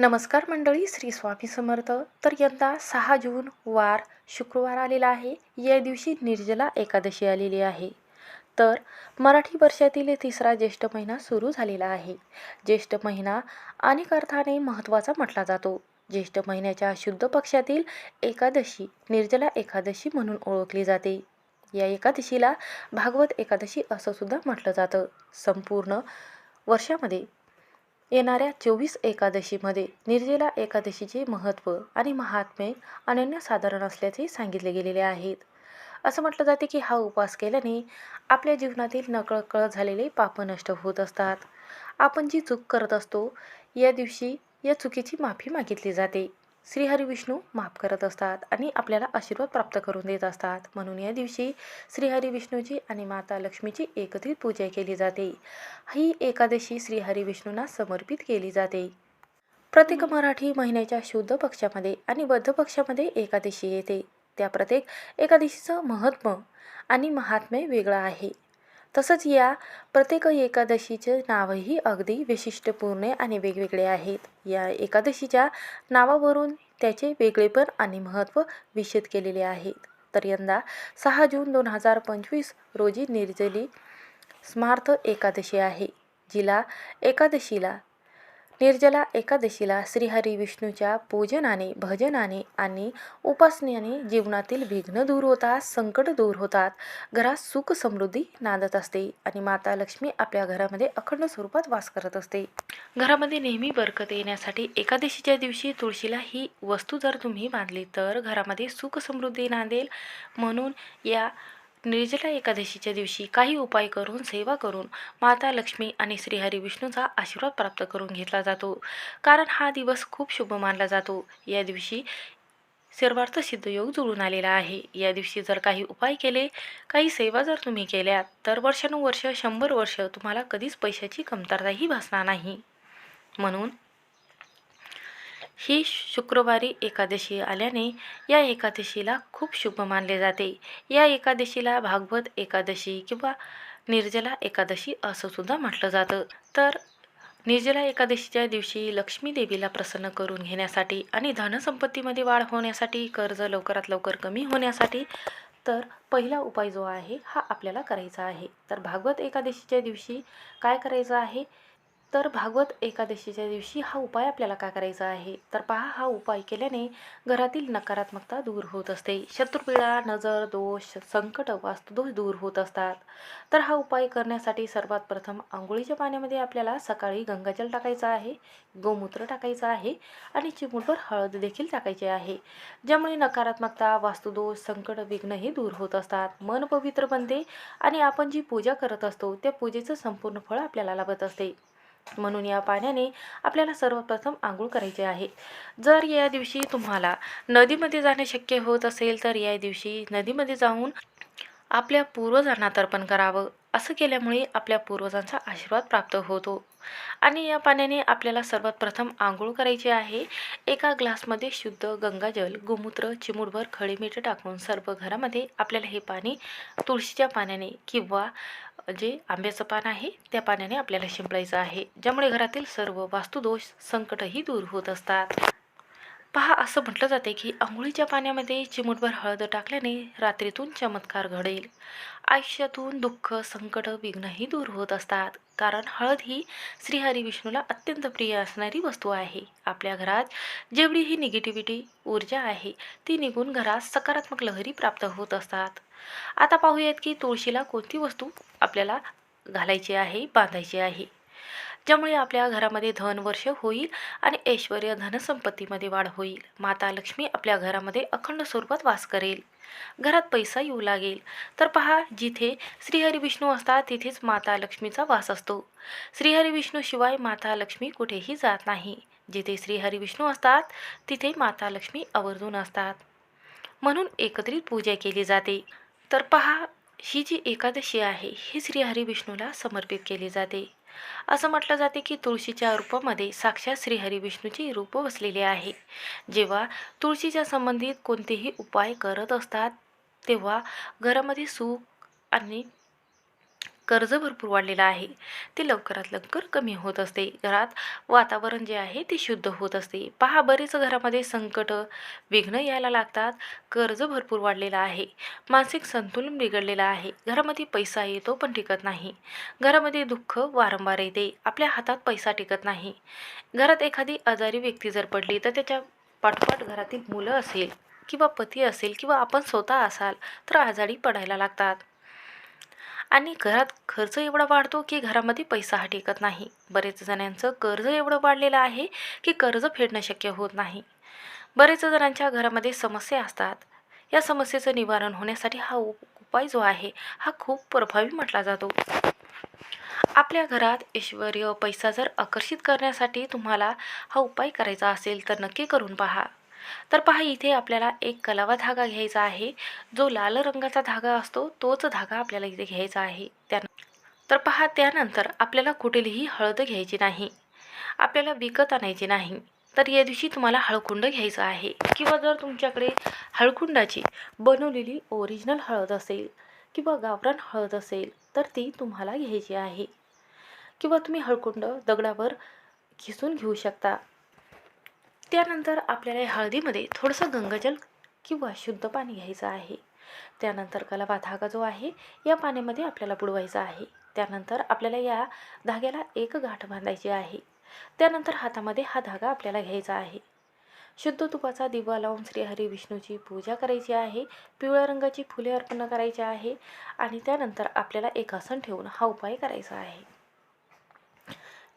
नमस्कार मंडळी श्री स्वामी समर्थ. तर यंदा सहा जून वार शुक्रवार आलेला आहे. या दिवशी निर्जला एकादशी आलेली आहे. तर मराठी वर्षातील तिसरा ज्येष्ठ महिना सुरू झालेला आहे. ज्येष्ठ महिना अनेक अर्थाने महत्त्वाचा म्हटला जातो. ज्येष्ठ महिन्याच्या शुद्ध पक्षातील एकादशी निर्जला एकादशी म्हणून ओळखली जाते. या एकादशीला भागवत एकादशी असं सुद्धा म्हटलं जातं. संपूर्ण वर्षामध्ये येणाऱ्या चोवीस एकादशीमध्ये निर्जला एकादशीचे महत्त्व आणि महात्म्य अनन्यसाधारण असल्याचे सांगितले गेलेले आहेत. असं म्हटलं जाते की हा उपवास केल्याने आपल्या जीवनातील नकळत झालेले पाप नष्ट होत असतात. आपण जी चूक करत असतो या दिवशी या चुकीची माफी मागितली जाते. श्रीहरी विष्णू माफ करत असतात आणि आपल्याला आशीर्वाद प्राप्त करून देत असतात. म्हणून या दिवशी श्रीहरी विष्णूची आणि माता लक्ष्मीची एकत्रित पूजा केली जाते. ही एकादशी श्रीहरी विष्णूंना समर्पित केली जाते. प्रत्येक मराठी महिन्याच्या शुद्ध पक्षामध्ये आणि बद्ध पक्षामध्ये एकादशी येते. त्या प्रत्येक एकादशीचं महत्त्व आणि महात्म्य वेगळं आहे. तसंच या प्रत्येक एकादशीचे नावही अगदी वैशिष्ट्यपूर्ण आणि वेगवेगळे आहेत. या एकादशीच्या नावावरून त्याचे वेगळेपण आणि महत्त्व विषद केलेले आहेत. तर यंदा सहा जून दोन हजार पंचवीस रोजी निर्जली स्मार्थ एकादशी आहे जिला एकादशीला निर्जला एकादशीला श्रीहरी विष्णूच्या पूजनाने भजनाने आणि उपासनेने जीवनातील विघ्न दूर होतात संकट दूर होतात. घरात सुख समृद्धी नांदत असते आणि माता लक्ष्मी आपल्या घरामध्ये अखंड स्वरूपात वास करत असते. घरामध्ये नेहमी बरकत येण्यासाठी एकादशीच्या दिवशी तुळशीला ही वस्तू जर तुम्ही बांधली तर घरामध्ये सुख समृद्धी नांदेल. म्हणून या निर्जला एकादशीच्या दिवशी काही उपाय करून सेवा करून माता लक्ष्मी आणि श्रीहरी विष्णूचा आशीर्वाद प्राप्त करून घेतला जातो. कारण हा दिवस खूप शुभ मानला जातो. या दिवशी सर्वार्थ सिद्ध योग जुळून आलेला आहे. या दिवशी जर काही उपाय केले काही सेवा जर तुम्ही केल्या तर वर्षानुवर्ष शंभर वर्ष तुम्हाला कधीच पैशाची कमतरताही भासणार नाही. म्हणून ही शुक्रवारी एकादशी आल्याने या एकादशीला खूप शुभ मानले जाते. या एकादशीला भागवत एकादशी किंवा निर्जला एकादशी असं सुद्धा म्हटलं जातं. तर निर्जला एकादशीच्या दिवशी लक्ष्मी देवीला प्रसन्न करून घेण्यासाठी आणि धनसंपत्तीमध्ये वाढ होण्यासाठी कर्ज लवकरात लवकर कमी होण्यासाठी तर पहिला उपाय जो आहे हा आपल्याला करायचा आहे. तर भागवत एकादशीच्या दिवशी काय करायचं आहे? तर भागवत एकादशीच्या दिवशी हा उपाय आपल्याला काय करायचा आहे? तर पहा हा उपाय केल्याने घरातील नकारात्मकता दूर होत असते. शत्रुपीडा नजर दोष संकट वास्तुदोष दूर होत असतात. तर हा उपाय करण्यासाठी सर्वात प्रथम आंघोळीच्या पाण्यामध्ये आपल्याला सकाळी गंगाजल टाकायचं आहे गोमूत्र टाकायचं आहे आणि चिमूटभर हळद देखील टाकायचे आहे ज्यामुळे नकारात्मकता वास्तुदोष संकट विघ्न हे दूर होत असतात. मन पवित्र बनते आणि आपण जी पूजा करत असतो त्या पूजेचं संपूर्ण फळ आपल्याला लाभत असते. म्हणून या पाण्याने आपल्याला सर्वप्रथम आंघोळ करायचे आहे. जर या दिवशी तुम्हाला नदीमध्ये जाणे शक्य होत असेल तर या दिवशी नदीमध्ये जाऊन आपल्या पूर्वजांना तर्पण करावं. असं केल्यामुळे आपल्या पूर्वजांचा आशीर्वाद प्राप्त होतो. आणि या पाण्याने आपल्याला सर्वात प्रथम आंघोळ करायची आहे. एका ग्लासमध्ये शुद्ध गंगाजल गोमूत्र चिमूटभर खडे मीठ टाकून सर्व घरामध्ये आपल्याला हे पाणी तुळशीच्या पाण्याने किंवा जे आंब्याचं पान आहे त्या पाण्याने आपल्याला शिंपडायचं आहे ज्यामुळे घरातील सर्व वास्तुदोष संकटही दूर होत असतात. पहा असं म्हटलं जाते की आंघोळीच्या पाण्यामध्ये चिमूटभर हळद टाकल्याने रात्रीतून चमत्कार घडेल. आयुष्यातून दुःख संकट विघ्नही दूर होत असतात. कारण हळद ही श्रीहरी विष्णूला अत्यंत प्रिय असणारी वस्तू आहे. आपल्या घरात जेवढी ही निगेटिव्हिटी ऊर्जा आहे ती निघून घरात सकारात्मक लहरी प्राप्त होत असतात. आता पाहूयात की तुळशीला कोणती वस्तू आपल्याला घालायची आहे बांधायची आहे? ज्यामुळे आपल्या घरामध्ये धनवर्ष होईल आणि ऐश्वर धनसंपत्तीमध्ये वाढ होईल. माता लक्ष्मी आपल्या घरामध्ये अखंड स्वरूपात वास करेल. घरात पैसा येऊ लागेल. तर पहा जिथे श्रीहरी विष्णू असतात तिथेच माता लक्ष्मीचा वास असतो. श्रीहरी विष्णू शिवाय माता लक्ष्मी कुठेही जात नाही. जिथे श्रीहरी विष्णू असतात तिथे माता लक्ष्मी आवर्जून असतात. म्हणून एकत्रित पूजा केली जाते. तर पहा ही जी एकादशी आहे ही श्रीहरी विष्णूला समर्पित केली जाते. असं म्हटलं जाते की तुळशीच्या रूपामध्ये साक्षात श्रीहरी विष्णूची रूप बसलेले आहे. जेव्हा तुळशीच्या संबंधित कोणतेही उपाय करत असतात तेव्हा घरामध्ये सुख आणि कर्ज भरपूर वाढलेलं आहे. ते लवकरात लवकर कमी होत असते. घरात वातावरण जे आहे ते शुद्ध होत असते. पहा बरेच घरामध्ये संकट विघ्न यायला लागतात. कर्ज भरपूर वाढलेलं आहे. मानसिक संतुलन बिघडलेलं आहे. घरामध्ये पैसा येतो पण टिकत नाही. घरामध्ये दुःख वारंवार येते. आपल्या हातात पैसा टिकत नाही. घरात एखादी आजारी व्यक्ती जर पडली तर त्याच्या पाठोपाठ घरातील मुलं असेल किंवा पती असेल किंवा आपण स्वतः असाल तर आजारी पडायला लागतात. आणि घरात खर्च एवढा वाढतो की घरामध्ये पैसा हा टिकत नाही. बरेच जणांचं कर्ज एवढं वाढलेलं आहे की कर्ज फेडणं शक्य होत नाही. बरेच जणांच्या घरामध्ये समस्या असतात. या समस्येचं निवारण होण्यासाठी हा उप उपाय जो आहे हा खूप प्रभावी म्हटला जातो. आपल्या घरात ऐश्वर पैसा जर आकर्षित करण्यासाठी तुम्हाला हा उपाय करायचा असेल तर नक्की करून पहा. तर पहा इथे आपल्याला एक कलावा धागा घ्यायचा आहे. जो लाल रंगाचा धागा असतो तोच धागा आपल्याला इथे घ्यायचा आहे. त्या तर पहा त्यानंतर आपल्याला कुठलीही हळद घ्यायची नाही. आपल्याला विकत आणायची नाही. तर या दिवशी तुम्हाला हळकुंड घ्यायचं आहे. किंवा जर तुमच्याकडे हळकुंडाची बनवलेली ओरिजिनल हळद असेल किंवा गावरान हळद असेल तर ती तुम्हाला घ्यायची आहे. किंवा तुम्ही हळकुंड दगडावर खिसून घेऊ शकता. त्यानंतर आपल्याला या हळदीमध्ये थोडंसं गंगाजल किंवा शुद्ध पाणी घ्यायचं आहे. त्यानंतर कलावा धागा जो आहे या पाण्यामध्ये आपल्याला बुडवायचा आहे. त्यानंतर आपल्याला या धाग्याला एक गाठ बांधायची आहे. त्यानंतर हातामध्ये हा धागा आपल्याला घ्यायचा आहे. शुद्ध तुपाचा दिवा लावून श्रीहरी विष्णूची पूजा करायची आहे. पिवळ्या रंगाची फुले अर्पण करायची आहे. आणि त्यानंतर आपल्याला एक आसन ठेवून हा उपाय करायचा आहे.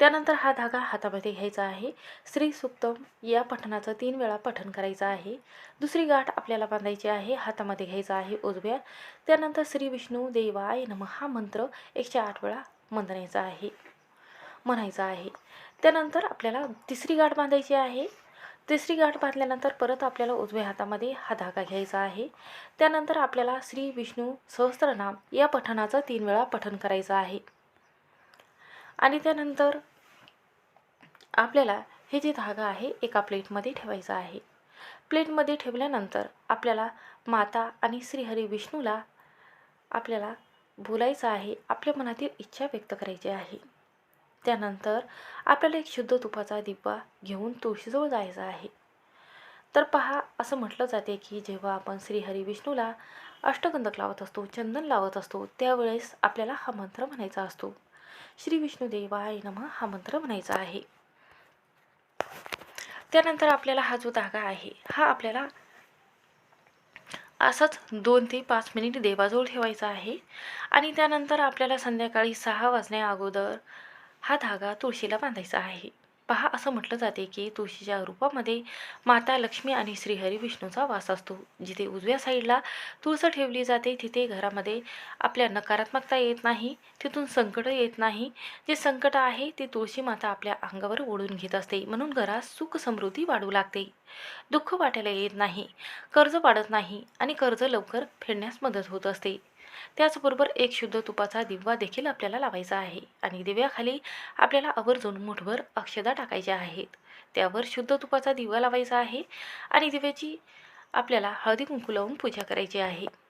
त्यानंतर हा धागा हातामध्ये घ्यायचा आहे. श्री सुक्तम या पठणाचं तीन वेळा पठण करायचं आहे. दुसरी गाठ आपल्याला बांधायची आहे. हातामध्ये घ्यायचा आहे उजव्या. त्यानंतर श्री विष्णू देवाय नम हा मंत्र एकशे आठ वेळा म्हणायचा आहे. म्हणायचा आहे. त्यानंतर आपल्याला तिसरी गाठ बांधायची आहे. तिसरी गाठ बांधल्यानंतर परत आपल्याला उजव्या हातामध्ये हा धागा घ्यायचा आहे. त्यानंतर आपल्याला श्री विष्णू सहस्त्रनाम या पठणाचं तीन वेळा पठण करायचं आहे. आणि त्यानंतर आपल्याला हे जे धागा आहे एका प्लेटमध्ये ठेवायचा आहे. प्लेटमध्ये ठेवल्यानंतर आपल्याला माता आणि श्रीहरी विष्णूला आपल्याला बोलायचं आहे आपल्या मनातील इच्छा व्यक्त करायची आहे. त्यानंतर आपल्याला एक शुद्ध तुपाचा दिवा घेऊन तुळशीजवळ जायचं आहे. तर पहा असं म्हटलं जाते की जेव्हा आपण श्रीहरी विष्णूला अष्टगंधक लावत असतो चंदन लावत असतो त्यावेळेस आपल्याला हा मंत्र म्हणायचा असतो. श्री विष्णुदेवाय नम हा मंत्र म्हणायचा आहे. त्यानंतर आपल्याला हा जो धागा आहे हा आपल्याला असंच दोन ते पाच मिनिट देवाजवळ ठेवायचा आहे. आणि त्यानंतर आपल्याला संध्याकाळी सहा वाजण्या अगोदर हा धागा तुळशीला बांधायचा आहे. पहा असं म्हटलं जाते की तुळशीच्या रूपामध्ये माता लक्ष्मी आणि श्रीहरी विष्णूचा वास असतो. जिथे उजव्या साईडला तुळस ठेवली जाते तिथे घरामध्ये आपल्या नकारात्मकता येत नाही तिथून संकट येत नाही. जे संकट आहे ते तुळशी माता आपल्या अंगावर ओढून घेत असते. म्हणून घरात सुख समृद्धी वाढू लागते. दुःख वाटायला येत नाही कर्ज वाढत नाही आणि कर्ज लवकर फेडण्यास मदत होत असते. त्याचबरोबर एक शुद्ध तुपाचा दिवा देखील आपल्याला लावायचा आहे. आणि दिव्याखाली आपल्याला आवर्जून मुठभर अक्षदा टाकायच्या आहेत. त्यावर शुद्ध तुपाचा दिवा लावायचा आहे. आणि दिव्याची आपल्याला हळदी कुंकू लावून पूजा करायची आहे.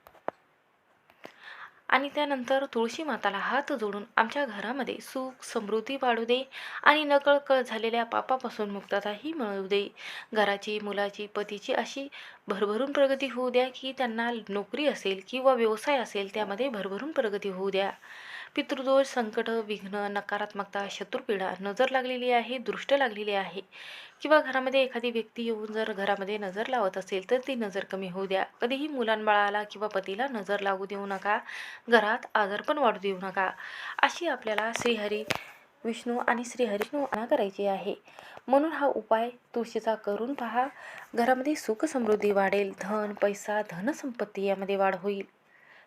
आणि त्यानंतर तुळशी माताला हात जोडून आमच्या घरामध्ये सुख समृद्धी वाढू दे आणि नकळकळ झालेल्या पापापासून मुक्तताही मिळवू दे. घराची मुलाची पतीची अशी भरभरून प्रगती होऊ द्या की त्यांना नोकरी असेल किंवा व्यवसाय असेल त्यामध्ये भरभरून प्रगती होऊ द्या. पितृदोष संकट विघ्न नकारात्मकता शत्रुपीडा नजर लागलेली आहे दृष्ट लागलेली आहे. किंवा घरामध्ये एखादी व्यक्ती येऊन जर घरामध्ये नजर लावत असेल तर ती नजर कमी होऊ द्या. कधीही मुलांबाळाला किंवा पतीला नजर लागू देऊ नका. घरात आजारपण वाढू देऊ नका. अशी आपल्याला श्रीहरी विष्णू आणि श्रीहरिष्णू आणा करायची आहे. म्हणून हा उपाय तुळशीचा करून पहा. घरामध्ये सुख समृद्धी वाढेल. धन पैसा धनसंपत्ती यामध्ये वाढ होईल.